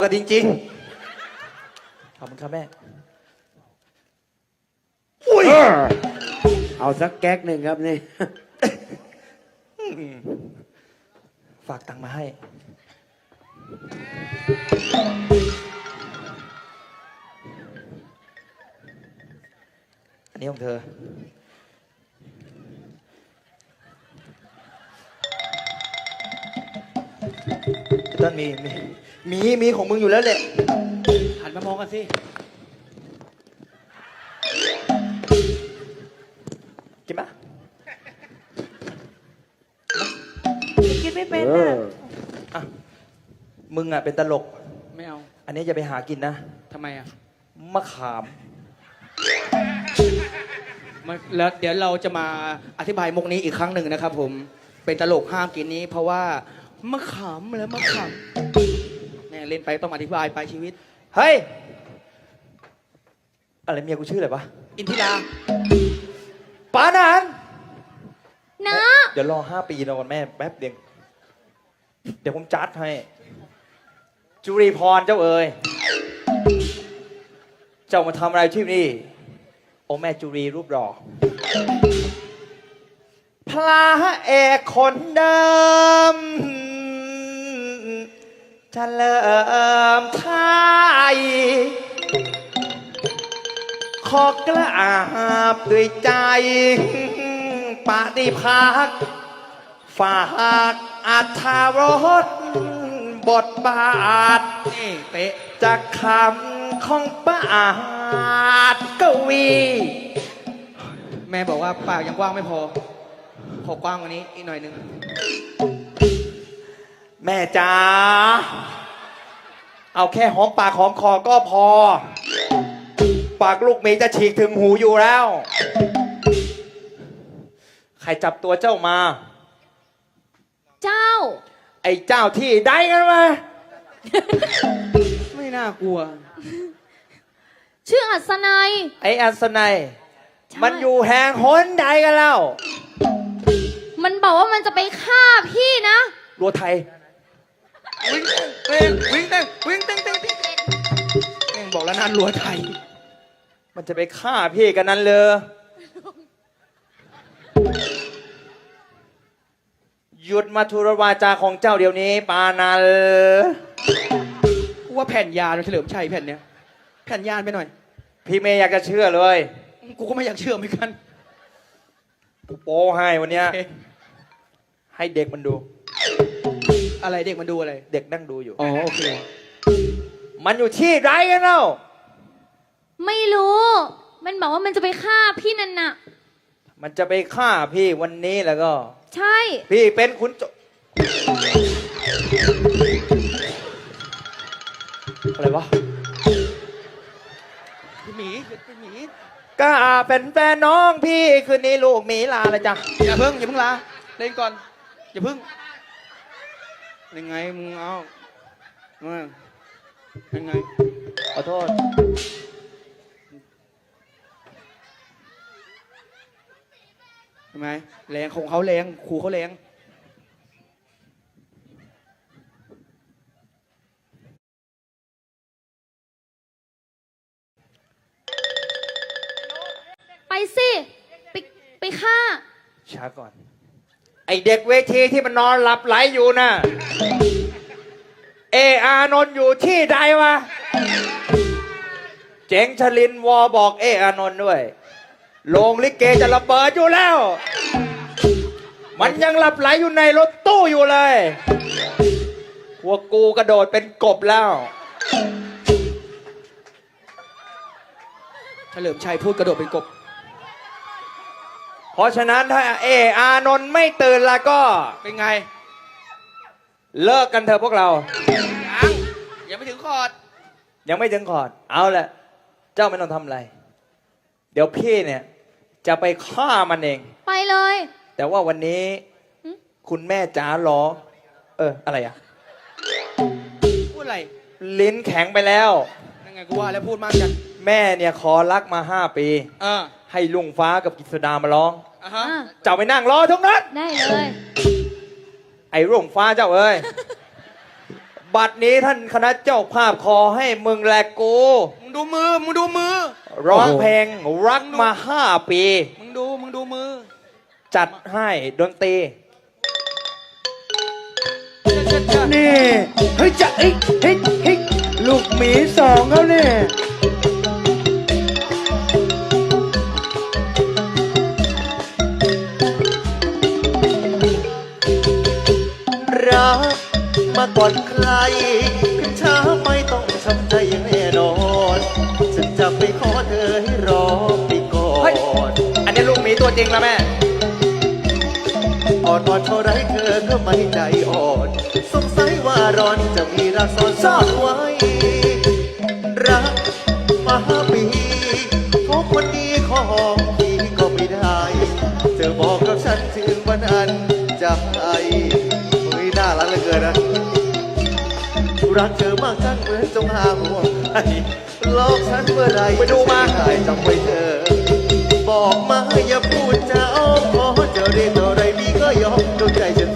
ก็จริงๆ ขอบคุณครับแม่ อุ้ย เอาสักแก๊กหนึ่งครับนี่ ฝากตังค์มาให้ อันนี้ของเธอต้นมีมี มี มีของมึงอยู่แล้วแหละหันมามองกันสิ กินปะกินไม่เป็นเออะออะ มึงอะเป็นตลก ไม่เอา อันนี้อย่าไปหากินนะ ทำไมอะมะขามมาแล้วเดี๋ยวเราจะมาอธิบายมุกนี้อีกครั้งหนึ่งนะครับผม เป็นตลกห้ามกินนี้ เพราะว่ามะขามแล้วมะขามแม่ เล่นไปต้องอธิบายไปชีวิต เฮ้ย อะไรเมียกูชื่ออะไรวะอินทิราปานานนะเดี๋ยวรอห้าปีนอนแม่แป๊บเดียวเดี๋ยวผมจัดให้ จุรีพรเจ้าเอ๋ยเจ้ามาทำอะไรที่นี่ โอ้แม่จุรีรูปหล่อพระเอกคนเดิม เฉลิมไทย ขอกราบด้วยใจปฏิภาค ฝากอัธรสบทบาทนี่เป๊ะจากคำของปาดกวี แม่บอกว่าปากยังกว้างไม่พอ ขอกว้างกว่านี้อีกหน่อยหนึง แม่จ๋าเอาแค่หอมปากหอมคอก็พอ ปากลูกหมีจะฉีกถึงหูอยู่แล้ว ใครจับตัวเจ้ามา เจ้า ไอ้เจ้าที่ได้กันมา ไม่น่ากลัว ชื่ออัศนัย ไอ้อัศนัย ใช่ มันอยู่แห่งหนใดกันแล้วมันบอกว่ามันจะไปฆ่าพี่นะ รัวไทย วิ่งเต้งวิ่งเต้งวิ่งเต้งเต้งเต้งแม่งบอกแล้วนั่นรัวไทย มันจะไปฆ่าพี่กันนั้นเลยหยุดมาทุรวาจาของเจ้าเดี๋ยวนี้ปานัลกูว่าแผ่นยาเฉลิมชัยแผ่นเนี้ยแผ่นยานไปหน่อย พี่เมย์อยากจะเชื่อเลย กูก็ไม่อยากเชื่อเหมือนกันกูโป้ให้วันเนี้ย ให้เด็กมันดู อะไรเด็กมันดูอะไร เด็กนั่งดูอยู่ อ๋อโอเค มันอยู่ที่ไรกันเล่าไม่รู้ มันบอกว่ามันจะไปฆ่าพี่นันน่ะ มันจะไปฆ่าพี่วันนี้แล้วก็ ใช่ พี่เป็นขุนโจอะไรวะพี่หมีพี่หมีกล้าเป็นแฟนน้องพี่คืนนี้ลูกหมีลาเลยจ้ะอย่าเพิ่งอย่าเพิ่งลาเล่นก่อนอย่าเพิ่ง ยังไงมึงเอามายังไง ขอโทษ ทำไมแรงของเขาแรงครูเขาแรงไปสิ ไปไปฆ่า ช้าก่อน ไอเด็กเวทีที่มันนอนหลับไหลอยู่น่ะ เออานนท์อยู่ที่ใดวะ เจ๋งชลินวอบอกเออานนท์ด้วย โรงลิเกจะระเบิดอยู่แล้ว มันยังหลับไหลอยู่ในรถตู้อยู่เลยพวกกูกระโดดเป็นกบแล้ว เฉลิมชัยพูดกระโดดเป็นกบ ราะฉะนั้นถ้าเออานนท์ไม่ตื่นแล้วก็เป็นไง เลิกกันเถอะพวกเรา ยังยังไม่ถึงคอร์ดยังไม่ถึงขอดเอาแหละเจ้าไม่ต้องทำอะไร เดี๋ยวพี่เนี่ย จะไปฆ่ามันเอง ไปเลย แต่ว่าวันนี้ หึ คุณแม่จ๋ารอเออ อะไรอะพูดอะไรลิ้นแข็งไปแล้ว ยังไงกูว่าแล้วพูดมากจังแม่เนี่ยขอรักมาห้าปี เออ ให้ลุงฟ้ากับกิษดามาร้องอะฮะอะเจ้าไปนั่งรอตรงนั้น ได้เลย ไอ้ลุงฟ้าเจ้าเอ้ยบบัดนี้ท่านคณะเจ้าภาพขอให้มึงและกู มึงดูมือ มึงดูมือ ร้องเพลงรักมาห้าปี มึงดู มึงดูมือ จัดให้ดนตรี นี่ เฮ้ยจะเฮ้ยเฮ้ยเฮ้ยลูกหมีสองเขาเนี่ย มาก่อนใครขึ้นช้าไม่ต้องช้ำใจอย่างแน่นอนฉันจะไปขอเธอให้รอไปก่อเฮ้ยนอันนี้ลูกหมีตัวจริงแล้วแม่อ่อนวอนเท่าไรเธอก็ไม่ใจอ่อน สงสัยว่าร้อนจะมีรักซ่อนซ่อนไว้ รักเธอมากทั้งเหมือนจงห่างห่วงใครลอกฉันเมื่อไรไปดูมาใครจำไว้เธอ บอกมาอย่าพูดจาอ้อมขอจะเรียกอะไรมีก็ยอมดวงใจฉัน